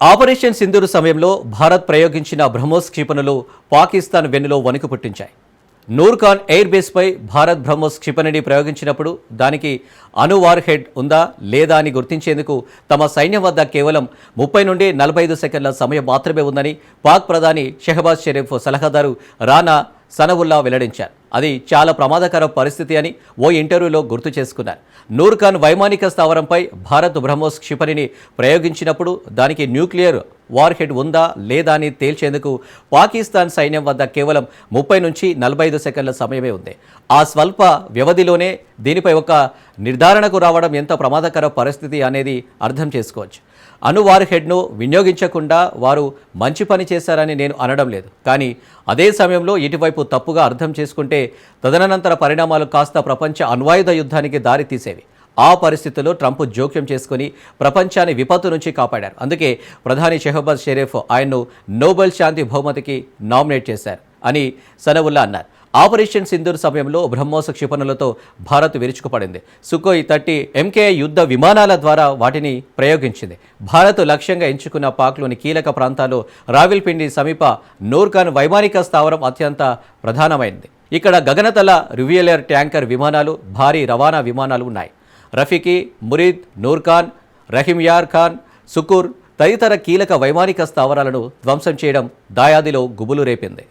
Operation Sindoor సమయంలో భారత్ ప్రయోగించిన బ్రహ్మోస్ క్షిపణులు పాకిస్తాన్ వెన్నులో వణుకు పుట్టించాయి. నూర్ఖాన్ ఎయిర్ బేస్పై భారత్ బ్రహ్మోస్ క్షిపణిని ప్రయోగించినప్పుడు దానికి అణు వార్ హెడ్ ఉందా లేదా అని గుర్తించేందుకు తమ సైన్యం వద్ద కేవలం ముప్పై నుండి నలభై ఐదు సెకండ్ల సమయం మాత్రమే ఉందని పాక్ ప్రధాని షెహబాజ్ షరీఫ్ సలహాదారు రానా సనవుల్లా వెల్లడించారు. అది చాలా ప్రమాదకర పరిస్థితి అని ఓ ఇంటర్వ్యూలో గుర్తు చేసుకున్నారు. నూర్ఖాన్ వైమానిక స్థావరంపై భారత్ బ్రహ్మోస్ క్షిపణిని ప్రయోగించినప్పుడు దానికి న్యూక్లియర్ వార్ హెడ్ ఉందా లేదా అని తేల్చేందుకు పాకిస్తాన్ సైన్యం వద్ద కేవలం ముప్పై నుంచి నలభై ఐదు సెకండ్ల సమయమే ఉంది. ఆ స్వల్ప వ్యవధిలోనే దీనిపై ఒక నిర్ధారణకు రావడం ఎంత ప్రమాదకర పరిస్థితి అనేది అర్థం చేసుకోవచ్చు. అణు వార్ హెడ్ను వినియోగించకుండా వారు మంచి పని చేశారని నేను అనడం లేదు. కానీ అదే సమయంలో ఇటువైపు తప్పుగా అర్థం చేసుకుంటే తదనంతర పరిణామాలు కాస్త ప్రపంచ అణ్వాయుధ యుద్ధానికి దారి తీసేవి ఆ పరిస్థితుల్లో ట్రంప్ జోక్యం చేసుకుని ప్రపంచాన్ని విపత్తు నుంచి కాపాడారు. అందుకే ప్రధాని షెహబాజ్ షరీఫ్ ఆయన్ను నోబెల్ శాంతి బహుమతికి నామినేట్ చేశారు అని సనవుల్లా అన్నారు. ఆపరేషన్ సింధూర్ సమయంలో బ్రహ్మోస క్షిపణులతో భారత్ విరుచుకుపడింది. సుకోయ్ థర్టీ ఎంకే యుద్ధ విమానాల ద్వారా వాటిని ప్రయోగించింది. భారత్ లక్ష్యంగా ఎంచుకున్న పాక్లోని కీలక ప్రాంతాల్లో రావిల్పిండి సమీప నూర్ఖాన్ వైమానిక స్థావరం అత్యంత ప్రధానమైంది. ఇక్కడ గగనతల రివ్యూలర్ ట్యాంకర్ విమానాలు భారీ రవాణా విమానాలు ఉన్నాయి. రఫీకి మురీద్ నూర్ఖాన్ రహిమ్యార్ ఖాన్ సుకూర్ తదితర కీలక వైమానిక స్థావరాలను ధ్వంసం చేయడం దాయాదిలో గుబులు రేపింది.